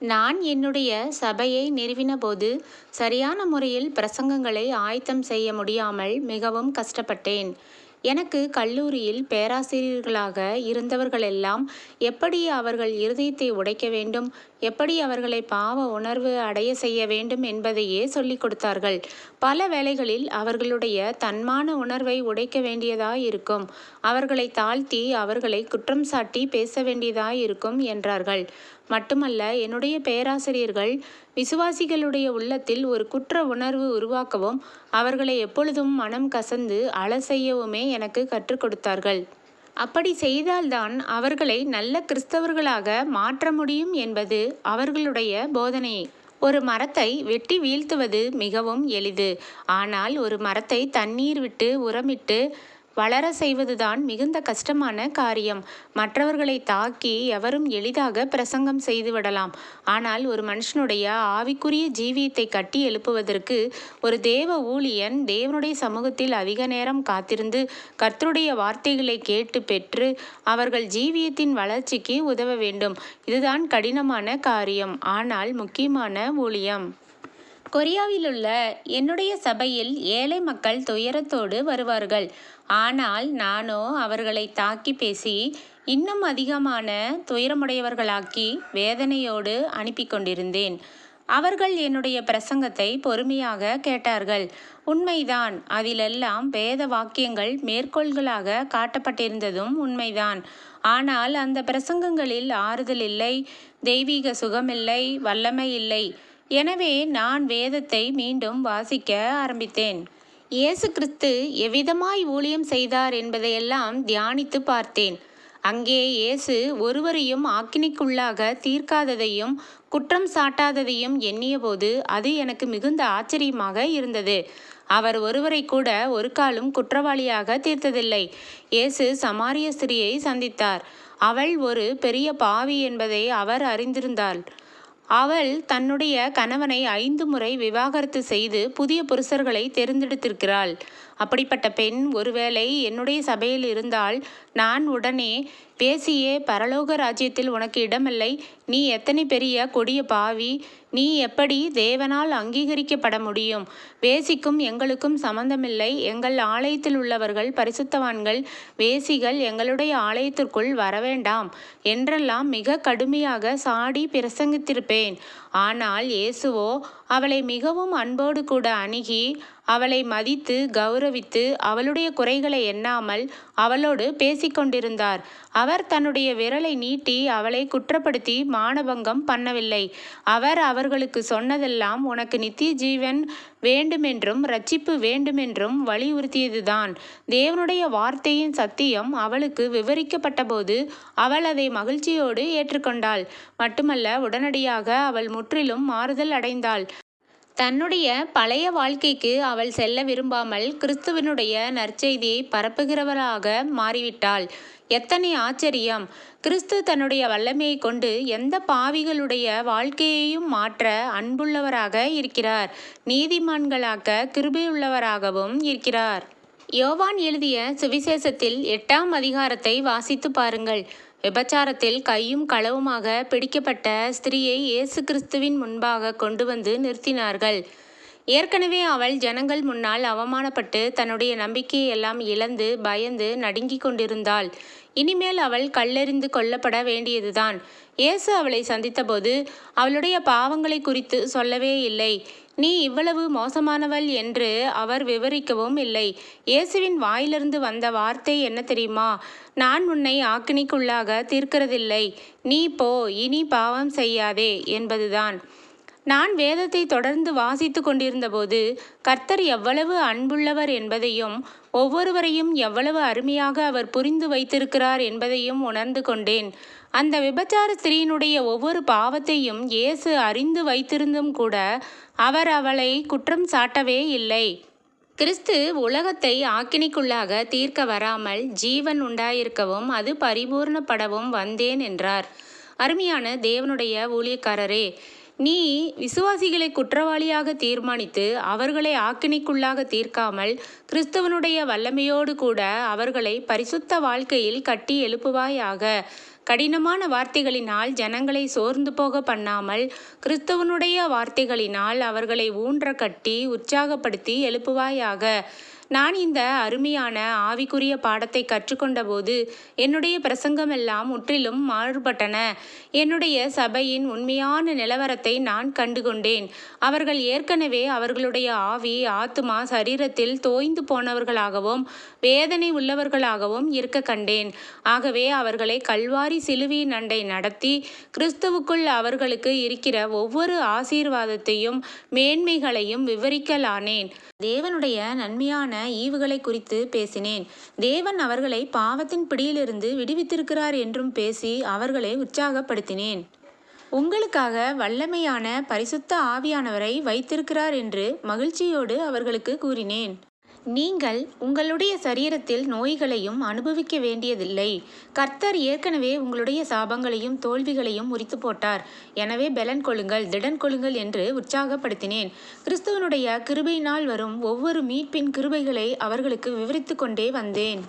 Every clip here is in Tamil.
நான் என்னுடைய சபையை நிறுவினபோது சரியான முறையில் பிரசங்கங்களை ஆயத்தம் செய்ய முடியாமல் மிகவும் கஷ்டப்பட்டேன். எனக்கு கல்லூரியில் பேராசிரியர்களாக இருந்தவர்களெல்லாம் எப்படி அவர்கள் இருதயத்தை உடைக்க வேண்டும் எப்படி அவர்களை பாவ உணர்வு அடைய செய்ய வேண்டும் என்பதையே சொல்லிக் கொடுத்தார்கள். பல வேளைகளில் அவர்களுடைய தன்மான உணர்வை உடைக்க வேண்டியதாயிருக்கும். அவர்களை தாழ்த்தி அவர்களை குற்றம் சாட்டி பேச வேண்டியதாயிருக்கும் என்றார்கள். மட்டுமல்ல என்னுடைய பேராசிரியர்கள் விசுவாசிகளுடைய உள்ளத்தில் ஒரு குற்ற உணர்வு உருவாக்கவும் அவர்களை எப்பொழுதும் மனம் கசந்து அழ செய்யவுமே எனக்கு கற்றுக் கொடுத்தார்கள். அப்படி செய்தால்தான் அவர்களை நல்ல கிறிஸ்தவர்களாக மாற்ற முடியும் என்பது அவர்களுடைய போதனை. ஒரு மரத்தை வெட்டி வீழ்த்துவது மிகவும் எளிது. ஆனால் ஒரு மரத்தை தண்ணீர் விட்டு உரமிட்டு வளர செய்வதுதான் மிகுந்த கஷ்டமான காரியம். மற்றவர்களை தாக்கி எவரும் எளிதாக பிரசங்கம் செய்துவிடலாம். ஆனால் ஒரு மனுஷனுடைய ஆவிக்குரிய ஜீவியத்தை கட்டி எழுப்புவதற்கு ஒரு தேவ ஊழியன் தேவனுடைய சமூகத்தில் அதிக நேரம் காத்திருந்து கர்த்தருடைய வார்த்தைகளைக் கேட்டு பெற்று அவர்கள் ஜீவியத்தின் வளர்ச்சிக்கு உதவ வேண்டும். இதுதான் கடினமான காரியம். ஆனால் முக்கியமான ஊழியம். கொரியாவில் உள்ள என்னுடைய சபையில் ஏழை மக்கள் துயரத்தோடு வருவார்கள். ஆனால் நானோ அவர்களை தாக்கிப் பேசி இன்னும் அதிகமான துயரமுடையவர்களாக்கி வேதனையோடு அனுப்பிக் கொண்டிருந்தேன். அவர்கள் என்னுடைய பிரசங்கத்தை பொறுமையாக கேட்டார்கள். உண்மைதான் அதிலெல்லாம் வேத வாக்கியங்கள் மேற்கோள்களாக காட்டப்பட்டிருந்ததும் உண்மைதான். ஆனால் அந்த பிரசங்கங்களில் ஆறுதல் இல்லை தெய்வீக சுகமில்லை வல்லமை இல்லை. எனவே நான் வேதத்தை மீண்டும் வாசிக்க ஆரம்பித்தேன். இயேசு கிறிஸ்து எவ்விதமாய் ஊழியம் செய்தார் என்பதையெல்லாம் தியானித்துப் பார்த்தேன். அங்கே இயேசு ஒருவரையும் ஆக்கினிக்குள்ளாக தீர்க்காததையும் குற்றம் சாட்டாததையும் எண்ணியபோது அது எனக்கு மிகுந்த ஆச்சரியமாக இருந்தது. அவர் ஒருவரைக்கூட காலும் குற்றவாளியாக தீர்த்ததில்லை. இயேசு சமாரிய ஸ்திரியை சந்தித்தார். அவள் ஒரு பெரிய பாவி என்பதை அவர் அறிந்திருந்தாள் அவள் தன்னுடைய கணவனை ஐந்து முறை விவாகரத்து செய்து புதிய புருஷர்களை தேர்ந்தெடுத்திருக்கிறாள். அப்படிப்பட்ட பெண் ஒருவேளை என்னுடைய சபையில் இருந்தால் நான் உடனே பேசியே பரலோக ராஜ்யத்தில் உனக்கு இடமில்லை. நீ எத்தனை பெரிய கொடிய பாவி. நீ எப்படி தேவனால் அங்கீகரிக்கப்பட முடியும். வேசிக்கும் எங்களுக்கும் சம்பந்தமில்லை. எங்கள் ஆலயத்தில் உள்ளவர்கள் பரிசுத்தவான்கள். வேசிகள் எங்களுடைய ஆலயத்திற்குள் வரவேண்டாம் என்றெல்லாம் மிக கடுமையாக சாடி பிரசங்கித்திருப்பேன். ஆனால் இயேசுவோ அவளை மிகவும் அன்போடு கூட அணுகி அவளை மதித்து கௌரவித்து அவளுடைய குறைகளை எண்ணாமல் அவளோடு பேசிக்கொண்டிருந்தார் அவர் தன்னுடைய விரலை நீட்டி அவளை குற்றப்படுத்தி மானபங்கம் பண்ணவில்லை. அவர் அவர்களுக்கு சொன்னதெல்லாம் உனக்கு நித்திய ஜீவன் வேண்டுமென்றும் ரட்சிப்பு வேண்டுமென்றும் வலியுறுத்தியதுதான். தேவனுடைய வார்த்தையின் சத்தியம் அவளுக்கு விவரிக்கப்பட்டபோது அவள் அதை மகிழ்ச்சியோடு ஏற்றுக்கொண்டாள். மட்டுமல்ல உடனடியாக அவள் முற்றிலும் மாறுதல் அடைந்தாள். தன்னுடைய பழைய வாழ்க்கைக்கு அவள் செல்ல விரும்பாமல் கிறிஸ்துவினுடைய நற்செய்தியை பரப்புகிறவராக மாறிவிட்டாள். எத்தனை ஆச்சரியம். கிறிஸ்து தன்னுடைய வல்லமையைக் கொண்டு எந்த பாவிகளுடைய வாழ்க்கையையும் மாற்ற அன்புள்ளவராக இருக்கிறார் நீதிமான்களாக்க கிருபையுள்ளவராகவும் இருக்கிறார். யோவான் எழுதிய சுவிசேஷத்தில் எட்டாம் அதிகாரத்தை வாசித்துப் பாருங்கள். விபச்சாரத்தில் கையும் களவுமாக பிடிக்கப்பட்ட ஸ்திரீயை இயேசு கிறிஸ்துவின் முன்பாக கொண்டு வந்து நிறுத்தினார்கள். ஏற்கனவே அவள் ஜனங்கள் முன்னால் அவமானப்பட்டு தன்னுடைய நம்பிக்கையெல்லாம் இழந்து பயந்து நடுங்கிக் கொண்டிருந்தாள். இனிமேல் அவள் கல்லெறிந்து கொல்லப்பட வேண்டியதுதான். இயேசு அவளை சந்தித்தபோது அவளுடைய பாவங்களை குறித்து சொல்லவே இல்லை. நீ இவ்வளவு மோசமானவள் என்று அவர் விவரிக்கவும் இல்லை. இயேசுவின் வாயிலிருந்து வந்த வார்த்தை என்ன தெரியுமா? நான் உன்னை ஆக்கினிக்குள்ளாக தீர்க்கிறதில்லை. நீ போ இனி பாவம் செய்யாதே என்பதுதான். நான் வேதத்தை தொடர்ந்து வாசித்துக் கொண்டிருந்தபோது கர்த்தர் எவ்வளவு அன்புள்ளவர் என்பதையும் ஒவ்வொருவரையும் எவ்வளவு அருமையாக அவர் புரிந்து வைத்திருக்கிறார் என்பதையும் உணர்ந்து கொண்டேன். அந்த விபச்சார ஸ்திரீயினுடைய ஒவ்வொரு பாவத்தையும் இயேசு அறிந்து வைத்திருந்தும் கூட அவர் அவளை குற்றம் சாட்டவே இல்லை. கிறிஸ்து உலகத்தை ஆக்கினைக்குள்ளாகத் தீர்க்க வராமல் ஜீவன் உண்டாயிருக்கவும் அது பரிபூர்ணப்படவும் வந்தேன் என்றார். அருமையான தேவனுடைய ஊழியக்காரரே நீ விசுவாசிகளை குற்றவாளியாக தீர்மானித்து அவர்களை ஆக்கினைக்குள்ளாக தீர்க்காமல் கிறிஸ்தவனுடைய வல்லமையோடு கூட அவர்களை பரிசுத்த வாழ்க்கையில் கட்டி எழுப்புவாயாக. கடினமான வார்த்தைகளினால் ஜனங்களை சோர்ந்து போக பண்ணாமல் கிறிஸ்தவனுடைய வார்த்தைகளினால் அவர்களை ஊன்ற கட்டி உற்சாகப்படுத்தி எழுப்புவாயாக நான் இந்த அருமையான ஆவிக்குரிய பாடத்தை கற்றுக்கொண்டபோது என்னுடைய பிரசங்கமெல்லாம் முற்றிலும் மாறுபட்டன. என்னுடைய சபையின் உண்மையான நிலவரத்தை நான் கண்டுகொண்டேன். அவர்கள் ஏற்கனவே அவர்களுடைய ஆவி ஆத்துமா சரீரத்தில் தோய்ந்து போனவர்களாகவும் வேதனை உள்ளவர்களாகவும் இருக்க கண்டேன். ஆகவே அவர்களை கல்வாரி சிலுவியின் அண்டை நடத்தி கிறிஸ்துவுக்குள் அவர்களுக்கு இருக்கிற ஒவ்வொரு ஆசீர்வாதத்தையும் மேன்மைகளையும் விவரிக்கலானேன். தேவனுடைய நன்மையான ஈவுகளை குறித்து பேசினேன். தேவன் அவர்களை பாவத்தின் பிடியிலிருந்து விடுவித்திருக்கிறார் என்றும் பேசி அவர்களை உற்சாகப்படுத்தினேன். உங்களுக்காக வல்லமையான பரிசுத்த ஆவியானவரை வைத்திருக்கிறார் என்று மகிழ்ச்சியோடு அவர்களுக்கு கூறினேன். நீங்கள் உங்களுடைய சரீரத்தில் நோய்களையும் அனுபவிக்க வேண்டியதில்லை. கர்த்தர் ஏற்கனவே உங்களுடைய சாபங்களையும் தோல்விகளையும் முறித்து போட்டார். எனவே பெலன் கொள்ளுங்கள் திடன் கொள்ளுங்கள் என்று உற்சாகப்படுத்தினேன். கிறிஸ்துவனுடைய கிருபையினால் வரும் ஒவ்வொரு மீட்பின் கிருபைகளை அவர்களுக்கு விவரித்து கொண்டே வந்தேன்.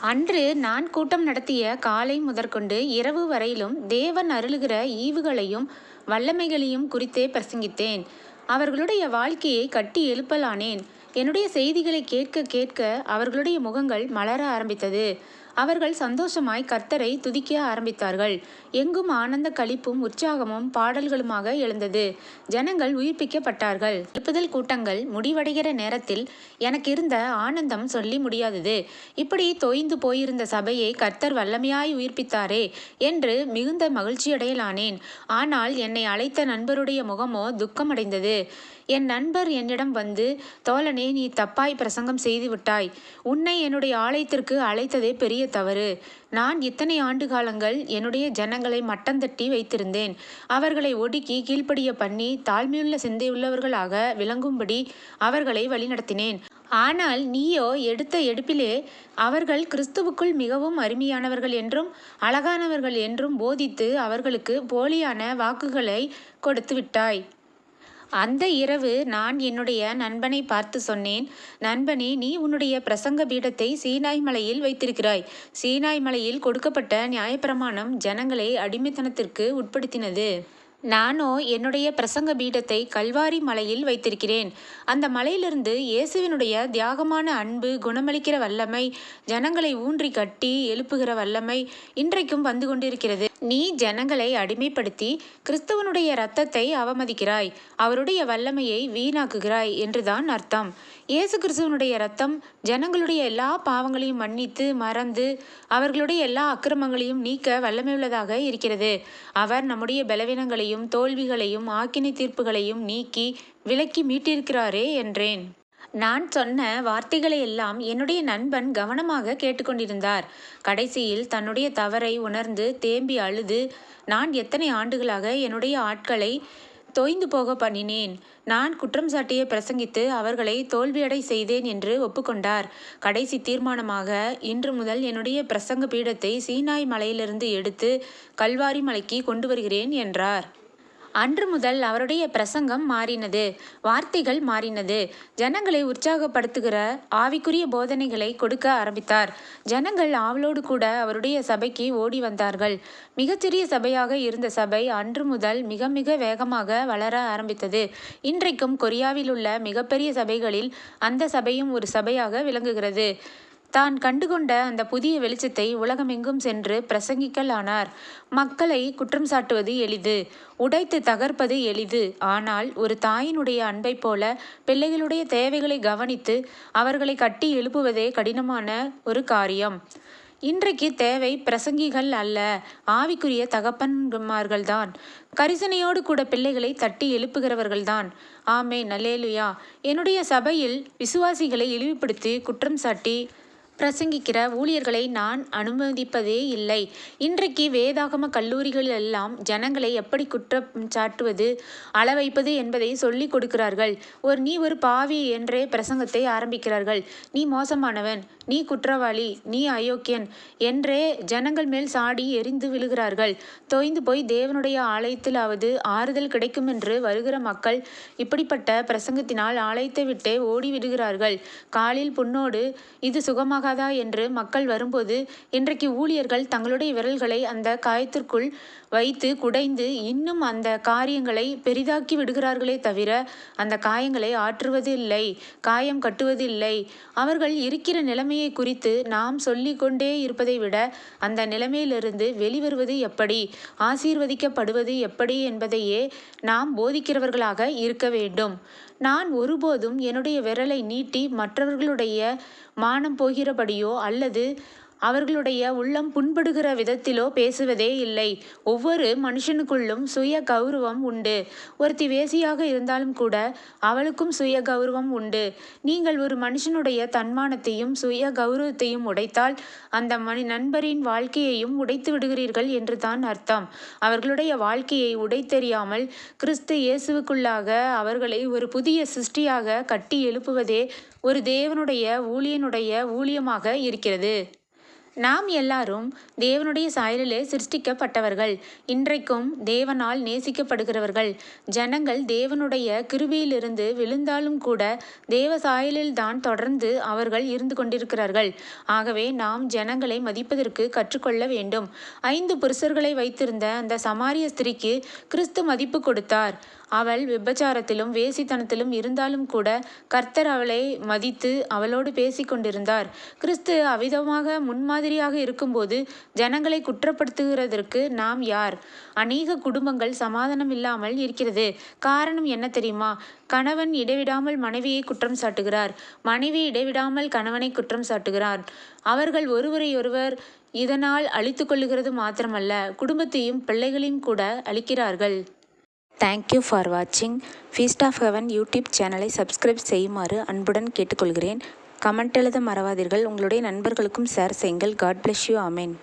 அன்று நான் கூட்டம் நடத்திய காலை முதற்கொண்டு இரவு வரையிலும் தேவன் அருளுகிற ஈவுகளையும் வல்லமைகளையும் குறித்தே பிரசங்கித்தேன். அவர்களுடைய வாழ்க்கையை கட்டி எழுப்பலானேன். என்னுடைய செய்திகளை கேட்க கேட்க அவர்களுடைய முகங்கள் மலர ஆரம்பித்தது. அவர்கள் சந்தோஷமாய் கர்த்தரை துதிக்க ஆரம்பித்தார்கள். எங்கும் ஆனந்த களிப்பும் உற்சாகமும் பாடல்களுமாக எழுந்தது. ஜனங்கள் உயிர்ப்பிக்கப்பட்டார்கள். எழுப்புதல் கூட்டங்கள் முடிவடைகிற நேரத்தில் எனக்கு இருந்த ஆனந்தம் சொல்லி முடியாதது. இப்படி தொய்ந்து போயிருந்த சபையை கர்த்தர் வல்லமையாய் உயிர்ப்பித்தாரே என்று மிகுந்த மகிழ்ச்சியடையலானேன். ஆனால் என்னை அழைத்த நண்பருடைய முகமோ துக்கமடைந்தது. என் நண்பர் என்னிடம் வந்து தோழனே நீ தப்பாய் பிரசங்கம் செய்து விட்டாய். உன்னை என்னுடைய ஆலயத்திற்கு அழைத்ததே பெரிய தவறு. நான் இத்தனை ஆண்டு காலங்கள் என்னுடைய ஜனங்களை மட்டந்தட்டி வைத்திருந்தேன். அவர்களை ஒடுக்கி கீழ்ப்படிய பண்ணி தாழ்மையுள்ள சிந்தையுள்ளவர்களாக விளங்கும்படி அவர்களை வழிநடத்தினேன். ஆனால் நீயோ எடுத்த எடுப்பிலே அவர்கள் கிறிஸ்துவுக்குள் மிகவும் அருமையானவர்கள் என்றும் அழகானவர்கள் என்றும் போதித்து அவர்களுக்கு போலியான வாக்குகளை கொடுத்து விட்டாய். அந்த இரவு நான் என்னுடைய நண்பனை பார்த்து சொன்னேன் நண்பனே நீ உன்னுடைய பிரசங்க பீடத்தை சீனாய் மலையில் வைத்திருக்கிறாய். சீனாய் மலையில் கொடுக்கப்பட்ட நியாயப்பிரமாணம் ஜனங்களை அடிமைத்தனத்திற்கு உட்படுத்தினது. நானோ என்னுடைய பிரசங்க பீடத்தை கல்வாரி மலையில் வைத்திருக்கிறேன். அந்த மலையிலிருந்து இயேசுவினுடைய தியாகமான அன்பு குணமளிக்கிற வல்லமை ஜனங்களை ஊன்றி கட்டி எழுப்புகிற வல்லமை இன்றைக்கும் வந்து கொண்டிருக்கிறது. நீ ஜனங்களை அடிமைப்படுத்தி கிறிஸ்தவனுடைய இரத்தத்தை அவமதிக்கிறாய். அவருடைய வல்லமையை வீணாக்குகிறாய் என்றுதான் அர்த்தம். இயேசு கிறிஸ்துவனுடைய ரத்தம் ஜனங்களுடைய எல்லா பாவங்களையும் மன்னித்து மறந்து அவர்களுடைய எல்லா அக்கிரமங்களையும் நீக்க வல்லமையுள்ளதாக இருக்கிறது. அவர் நம்முடைய பலவீனங்களையும் தோல்விகளையும் ஆக்கினை தீர்ப்புகளையும் நீக்கி விலக்கி மீட்டிருக்கிறாரே என்றேன். நான் சொன்ன வார்த்தைகளை எல்லாம் என்னுடைய நண்பன் கவனமாக கேட்டுக்கொண்டிருந்தார். கடைசியில் தன்னுடைய தவறை உணர்ந்து தேம்பி அழுது நான் எத்தனை ஆண்டுகளாக என்னுடைய ஆட்களை தோய்ந்து போக பண்ணினேன். நான் குற்றம் சாட்டிய பிரசங்கித்து அவர்களை தோல்வியடை செய்தேன் என்று ஒப்புக்கொண்டார். கடைசி தீர்மானமாக இன்று முதல் என்னுடைய பிரசங்க பீடத்தை சீனாய் மலையிலிருந்து எடுத்து கல்வாரி மலைக்கு கொண்டு வருகிறேன் என்றார். அன்று முதல் அவருடைய பிரசங்கம் மாறினது வார்த்தைகள் மாறினது. ஜனங்களை உற்சாகப்படுத்துகிற ஆவிக்குரிய போதனைகளை கொடுக்க ஆரம்பித்தார். ஜனங்கள் ஆவலோடு கூட அவருடைய சபைக்கு ஓடி வந்தார்கள். மிகச்சிறிய சபையாக இருந்த சபை அன்று முதல் மிக மிக வேகமாக வளர ஆரம்பித்தது. இன்றைக்கும் கொரியாவில் உள்ள மிகப்பெரிய சபைகளில் அந்த சபையும் ஒரு சபையாக விளங்குகிறது. தான் கண்டுகொண்ட அந்த புதிய வெளிச்சத்தை உலகமெங்கும் சென்று பிரசங்கிக்கலானார் மக்களை குற்றம் சாட்டுவது எளிது உடைத்து தகர்ப்பது எளிது. ஆனால் ஒரு தாயினுடைய அன்பை போல பிள்ளைகளுடைய தேவைகளை கவனித்து அவர்களை கட்டி எழுப்புவதே கடினமான ஒரு காரியம். இன்றைக்கு தேவை பிரசங்கிகள் அல்ல ஆவிக்குரிய தகப்பன்மார்கள்தான் கரிசனையோடு கூட பிள்ளைகளை தட்டி எழுப்புகிறவர்கள்தான் ஆமே நலேலுயா என்னுடைய சபையில் விசுவாசிகளை இழிவுபடுத்தி குற்றம் சாட்டி பிரசங்கிக்கிற ஊழியர்களை நான் அனுமதிப்பதே இல்லை. இன்றைக்கு வேதாகம கல்லூரிகள் எல்லாம் ஜனங்களை எப்படி குற்றம் சாட்டுவது அளவைப்பது என்பதை சொல்லிக் கொடுக்கிறார்கள். ஒரு நீ ஒரு பாவி என்றே பிரசங்கத்தை ஆரம்பிக்கிறார்கள். நீ மோசமானவன். நீ குற்றவாளி நீ அயோக்கியன் என்றே ஜனங்கள் மேல் சாடி எரிந்து விழுகிறார்கள். தொய்ந்து போய் தேவனுடைய ஆலயத்திலாவது ஆறுதல் கிடைக்கும் என்று வருகிற மக்கள் இப்படிப்பட்ட பிரசங்கத்தினால் ஆலயத்தை விட்டே ஓடிவிடுகிறார்கள். காலில் புண்ணோடு இது சுகமாகாதா? என்று மக்கள் வரும்போது இன்றைக்கு ஊழியர்கள் தங்களுடைய விரல்களை அந்த காயத்திற்குள் வைத்து குடைந்து இன்னும் அந்த காரியங்களை பெரிதாக்கி விடுகிறார்களே தவிர அந்த காயங்களை ஆற்றுவது இல்லை காயம் கட்டுவது இல்லை அவர்கள் இருக்கிற நிலைமை நிலைமையை குறித்து நாம் சொல்லிக்கொண்டே இருப்பதை விட அந்த நிலைமையிலிருந்து வெளிவருவது எப்படி? ஆசீர்வதிக்கப்படுவது எப்படி என்பதையே நாம் போதிக்கிறவர்களாக இருக்க வேண்டும். நான் ஒருபோதும் என்னுடைய விரலை நீட்டி மற்றவர்களுடைய மானம் போகிறபடியோ அல்லது அவர்களுடைய உள்ளம் புண்படுகிற விதத்திலோ பேசுவதே இல்லை. ஒவ்வொரு மனுஷனுக்குள்ளும் சுய கௌரவம் உண்டு. ஒருத்தி வேசியாக இருந்தாலும் கூட அவளுக்கும் சுய கௌரவம் உண்டு. நீங்கள் ஒரு மனுஷனுடைய தன்மானத்தையும் சுய கௌரவத்தையும் உடைத்தால் அந்த மனி நண்பரின் வாழ்க்கையையும் உடைத்து விடுகிறீர்கள் என்று தான் அர்த்தம். அவர்களுடைய வாழ்க்கையை உடைத்தெறியாமல் கிறிஸ்து இயேசுவுக்குள்ளாக அவர்களை ஒரு புதிய சிருஷ்டியாக கட்டி எழுப்புவதே ஒரு தேவனுடைய ஊழியனுடைய ஊழியமாக இருக்கிறது. நாம் எல்லாரும் தேவனுடைய சாயலிலே சிருஷ்டிக்கப்பட்டவர்கள். இன்றைக்கும் தேவனால் நேசிக்கப்படுகிறவர்கள். ஜனங்கள் தேவனுடைய கிருபியிலிருந்து விழுந்தாலும் கூட தேவ சாயலில்தான் தொடர்ந்து அவர்கள் இருந்து கொண்டிருக்கிறார்கள். ஆகவே நாம் ஜனங்களை மதிப்பதற்கு கற்றுக்கொள்ள வேண்டும். ஐந்து புருஷர்களை வைத்திருந்த அந்த சமாரிய ஸ்திரீக்கு கிறிஸ்து மதிப்பு கொடுத்தார். அவள் விபச்சாரத்திலும் வேசித்தனத்திலும் இருந்தாலும் கூட கர்த்தர் அவளை மதித்து அவளோடு பேசிக் கொண்டிருந்தார் கிறிஸ்து அவிதமாக முன்மாதிரியாக இருக்கும்போது ஜனங்களை குற்றப்படுத்துகிறதற்கு நாம் யார்? அநேக குடும்பங்கள் சமாதானம் இல்லாமல் இருக்கிறது. காரணம் என்ன தெரியுமா? கணவன் இடைவிடாமல் மனைவியை குற்றம் சாட்டுகிறார். மனைவி இடைவிடாமல் கணவனை குற்றம் சாட்டுகிறார். அவர்கள் ஒருவரையொருவர் இதனால் அழித்து கொள்ளுகிறது மாத்திரமல்ல குடும்பத்தையும் பிள்ளைகளையும் கூட அழிக்கிறார்கள். தேங்க்யூ ஃபார் வாட்சிங் ஃபீஸ்ட் ஆஃப் ஹெவன் யூடியூப் சேனலை சப்ஸ்கிரைப் செய்யுமாறு அன்புடன் கேட்டுக்கொள்கிறேன். கமெண்ட் எழுத மறவாதீர்கள். உங்களுடைய நண்பர்களுக்கும் ஷேர் செய்யுங்கள். God bless you amen